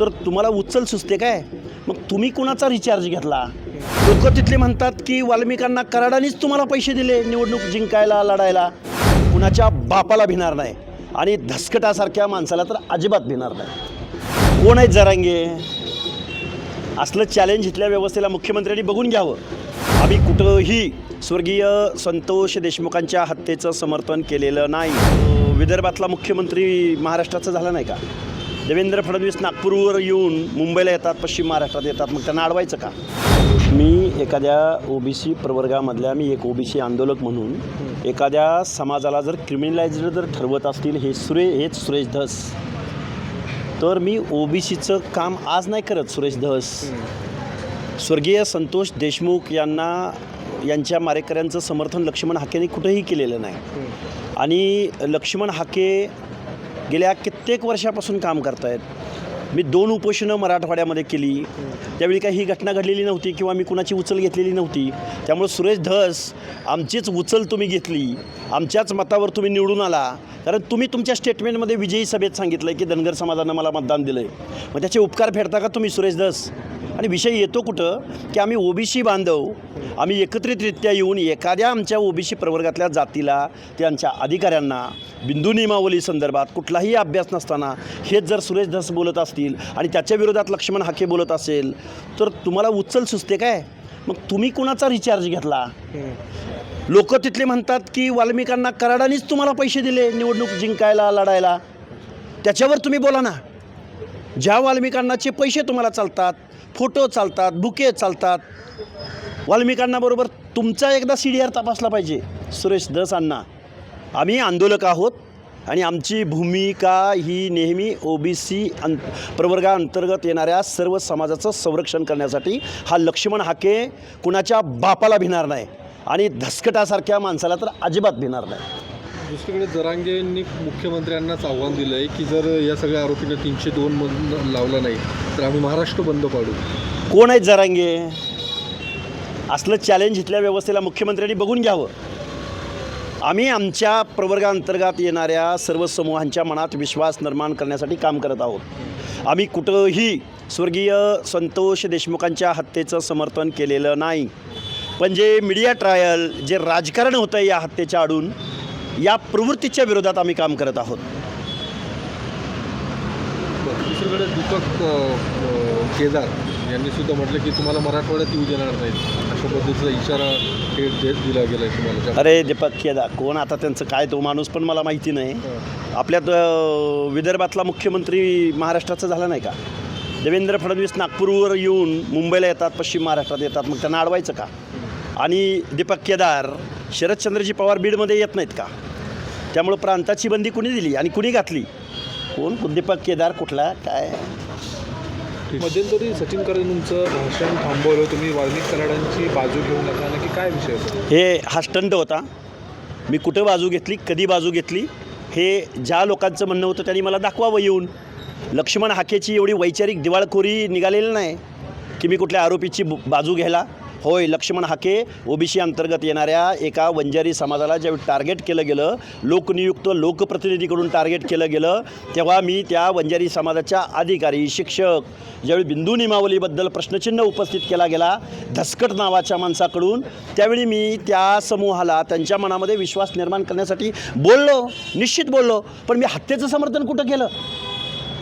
तर तुम्हाला उचल सुचते काय? मग तुम्ही कुणाचा रिचार्ज घेतला? लोक तिथले म्हणतात की वाल्मिकांना कराडानेच तुम्हाला पैसे दिले निवडणूक जिंकायला लढायला. कुणाच्या बापाला भिणार नाही. आणि धसकटासारख्या माणसाला तर अजिबात भिणार नाही. कोण आहेत जरांगे? असलं चॅलेंज इथल्या व्यवस्थेला मुख्यमंत्र्यांनी बघून घ्यावं. आम्ही कुठंही स्वर्गीय संतोष देशमुखांच्या हत्येचं समर्थन केलेलं नाही. विदर्भातला मुख्यमंत्री महाराष्ट्राचा झाला नाही का? देवेंद्र फडणवीस नागपूरवर येऊन मुंबईला येतात पश्चिम महाराष्ट्रात येतात मग त्यांना अडवायचं का? मी एखाद्या ओबीसी प्रवर्गामधल्या मी एक ओबीसी आंदोलक म्हणून एखाद्या समाजाला जर क्रिमिनलाइज जर ठरवत असतील हे सुरे हेच सुरेश धस. तर मी ओबीसीचं काम आज नाही करत सुरेश धस. स्वर्गीय संतोष देशमुख यांना यांच्या मारेकऱ्यांचं समर्थन लक्ष्मण हाकेने कुठंही केलेलं नाही. आणि लक्ष्मण हाके गेल्या कित्येक वर्षापासून काम करतायत. मी दोन उपोषणं मराठवाड्यामध्ये केली. त्यावेळी काही ही घटना घडलेली नव्हती किंवा मी कुणाची उचल घेतलेली नव्हती. त्यामुळे सुरेश धस आमचीच उचल तुम्ही घेतली. आमच्याच मतावर तुम्ही निवडून आला. कारण तुम्ही तुमच्या स्टेटमेंटमध्ये विजयी सभेत सांगितलं की धनगर समाजानं मला मतदान दिलं आहे मग त्याचे उपकार फेडता का तुम्ही सुरेश धस? आणि विषय येतो कुठं की आम्ही ओबीसी बांधव आम्ही एकत्रितरित्या येऊन एखाद्या आमच्या ओबीसी प्रवर्गातल्या जातीला त्यांच्या अधिकाऱ्यांना बिंदू नियमावली संदर्भात कुठलाही अभ्यास नसताना हेच जर सुरेश धस बोलत असतील आणि त्याच्या विरोधात लक्ष्मण हाके बोलत असेल तर तुम्हाला उचल सुचते काय? मग तुम्ही कुणाचा रिचार्ज घेतला? लोक तिथले म्हणतात की वाल्मिकांना कराडानेच तुम्हाला पैसे दिले निवडणूक जिंकायला लढायला. त्याच्यावर तुम्ही बोला ना. ज्या वाल्मिकांनाचे पैसे तुम्हाला चालतात फोटो चालतात बुके चालतात. वाल्मिकांना बरोबर तुमचा एकदा सी डी आर तपासला पाहिजे सुरेश दस अण्णा. आम्ही आंदोलक आहोत आणि आमची भूमिका ही नेहमी ओ बी सी अं प्रवर्गाअंतर्गत येणाऱ्या सर्व समाजाचं संरक्षण करण्यासाठी हा लक्ष्मण हाके कुणाच्या बापाला भिणार नाही आणि धसकटासारख्या माणसाला तर अजिबात भिणार नाही. दुसरीकडे जरांगेंनी मुख्यमंत्र्यांनाच आव्हान दिलं आहे की जर या सगळ्या आरोपींना तीनशे दोन मधून लावला नाही तर आम्ही महाराष्ट्र बंद पाडू. कोण आहेत जरांगे? असलं चॅलेंज इथल्या व्यवस्थेला मुख्यमंत्र्यांनी बघून घ्यावं. आम्ही आमच्या प्रवर्गाअंतर्गत येणाऱ्या सर्व समूहांच्या मनात विश्वास निर्माण करण्यासाठी काम करत आहोत. आम्ही कुठंही स्वर्गीय संतोष देशमुखांच्या हत्येचं समर्थन केलेलं नाही. पण जे मीडिया ट्रायल जे राजकारण होतं या हत्येच्या आडून या प्रवृत्तीच्या विरोधात आम्ही काम करत आहोत. दुसरीकडे दीपक केदार यांनी सुद्धा म्हटलं की तुम्हाला मराठवाड्यात येऊ देणार नाहीत. अशा पद्धतीचा इशारा हे दे- दिला गेला आहे तुम्हाला अरे दीपक केदा कोण आता त्यांचं काय तो माणूस पण मला माहिती नाही. आपल्यात विदर्भातला मुख्यमंत्री महाराष्ट्राचा झाला नाही का? देवेंद्र फडणवीस नागपूरवर येऊन मुंबईला येतात पश्चिम महाराष्ट्रात येतात मग त्यांना अडवायचं का? आणि दीपक केदार शरदचंद्रजी पवार बीडमध्ये येत नाहीत का? त्यामुळं प्रांताची बंदी कुणी दिली आणि कुणी घातली? कोण? दीपक केदार कुठला? काय? मध्यंतरी सचिन करंजचं भाषण थांबवलं. तुम्ही वाल्मिक कराडांची बाजू घेऊन नका. नक्की काय विषय हे हा स्टंट होता. मी कुठं बाजू घेतली? कधी बाजू घेतली? हे ज्या लोकांचं म्हणणं होतं त्यांनी मला दाखवावं येऊन. लक्ष्मण हाकेची एवढी वैचारिक दिवाळखोरी निघालेली नाही की मी कुठल्या आरोपीची बाजू घ्यायला. होय लक्ष्मण हाके ओबीसी अंतर्गत येणाऱ्या एका वंजारी समाजाला ज्यावेळी टार्गेट केलं गेलं लोकनियुक्त लोकप्रतिनिधीकडून टार्गेट केलं गेलं तेव्हा मी त्या वंजारी समाजाच्या अधिकारी शिक्षक ज्यावेळी बिंदू नियमावलीबद्दल प्रश्नचिन्ह उपस्थित केला गेला धसकट नावाच्या माणसाकडून त्यावेळी मी त्या समूहाला त्यांच्या मनामध्ये विश्वास निर्माण करण्यासाठी बोललो निश्चित बोललो पण मी हत्येचं समर्थन कुठं केलं?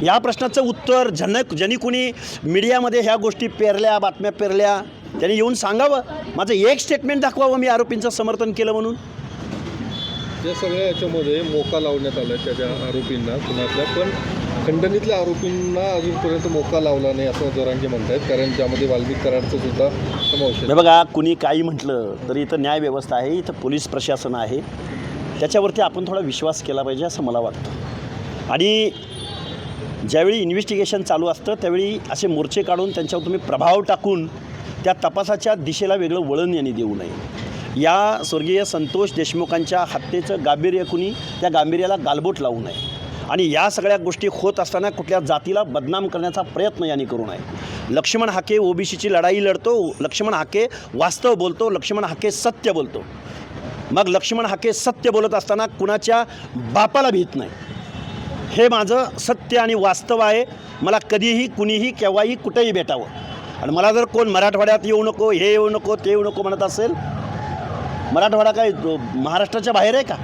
या प्रश्नाचं उत्तर जनक ज्यांनी कुणी मीडियामध्ये ह्या गोष्टी पेरल्या बातम्या पेरल्या त्यांनी येऊन सांगावं. माझं एक स्टेटमेंट दाखवावं मी आरोपींचं समर्थन केलं म्हणून. या सगळ्या याच्यामध्ये मोका लावण्यात आला त्या ज्या आरोपींना पुण्यातल्या पण खंडणीतल्या आरोपींना अजूनपर्यंत मोका लावला नाही असं जरांगे म्हणतायत कारण त्यामध्ये वाल्मिक कराडचं सुद्धा समावेश आहे. बघा कुणी काही म्हटलं तरी इथं न्यायव्यवस्था आहे इथं पोलीस प्रशासन आहे. त्याच्यावरती आपण थोडा विश्वास केला पाहिजे असं मला वाटतं. आणि ज्यावेळी इन्व्हेस्टिगेशन चालू असतं त्यावेळी असे मोर्चे काढून त्यांच्यावर तुम्ही प्रभाव टाकून त्या तपासाच्या दिशेला वेगळं वळण यांनी देऊ नये. या स्वर्गीय संतोष देशमुखांच्या हत्येचं गांभीर्य कुणी? त्या गांभीर्याला गालबोट लावू नये. आणि या सगळ्या गोष्टी होत असताना कुठल्या जातीला बदनाम करण्याचा प्रयत्न यांनी करू नये. लक्ष्मण हाके ओबीसीची लढाई लढतो लक्ष्मण हाके वास्तव बोलतो लक्ष्मण हाके सत्य बोलतो. मग लक्ष्मण हाके सत्य बोलत असताना कुणाच्या बापाला भीत नाही. हे माझं सत्य आणि वास्तव आहे. मला कधीही कुणीही केव्हाही कुठेही भेटावं. आणि मला जर कोण मराठवाड्यात येऊ नको हे येऊ नको ते येऊ नको म्हणत असेल मराठवाडा काय महाराष्ट्राच्या बाहेर आहे का?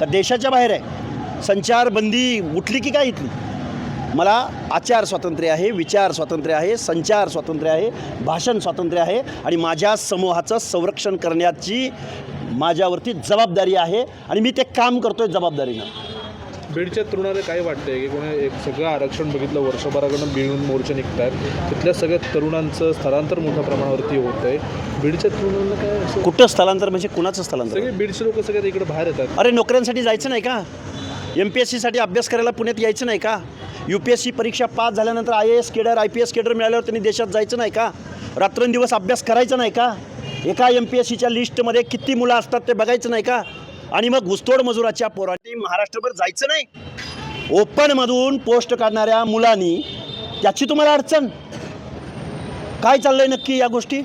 का देशाच्या बाहेर आहे? संचारबंदी उठली की काय इथली? मला आचार स्वातंत्र्य आहे विचार स्वातंत्र्य आहे संचार स्वातंत्र्य आहे भाषण स्वातंत्र्य आहे आणि माझ्या समूहाचं संरक्षण करण्याची माझ्यावरती जबाबदारी आहे आणि मी ते काम करतो आहे जबाबदारीनं. बीडच्या तरुणाला काय वाटतंय की कोणी एक सगळं आरक्षण बघितलं वर्षभराकडून बीडून मोर्चे निघत आहेत तिथल्या सगळ्या तरुणांचं स्थलांतर मोठ्या प्रमाणावरती होत आहे. बीडच्या तरुणांना काय कुठं स्थलांतर? म्हणजे कुणाचं स्थलांतर? सगळे बीडचे लोक सगळ्यात इकडे बाहेर येतात. अरे नोकऱ्यांसाठी जायचं नाही का? एम पी एस सीसाठी अभ्यास करायला पुण्यात यायचं नाही का? यू पी एस सी परीक्षा पास झाल्यानंतर I A S cadre I P S cadre मिळाल्यावर त्यांनी देशात जायचं नाही का? रात्रंदिवस अभ्यास करायचा नाही का? एका एम पी एस सीच्या लिस्टमध्ये किती मुलं असतात ते बघायचं नाही का? आणि मग घुसतोड मजुराच्या पोरांनी महाराष्ट्रभर जायचं नाही. ओपनमधून पोस्ट काढणाऱ्या मुलांनी त्याची तुम्हाला अडचण? काय चाललंय नक्की या गोष्टी?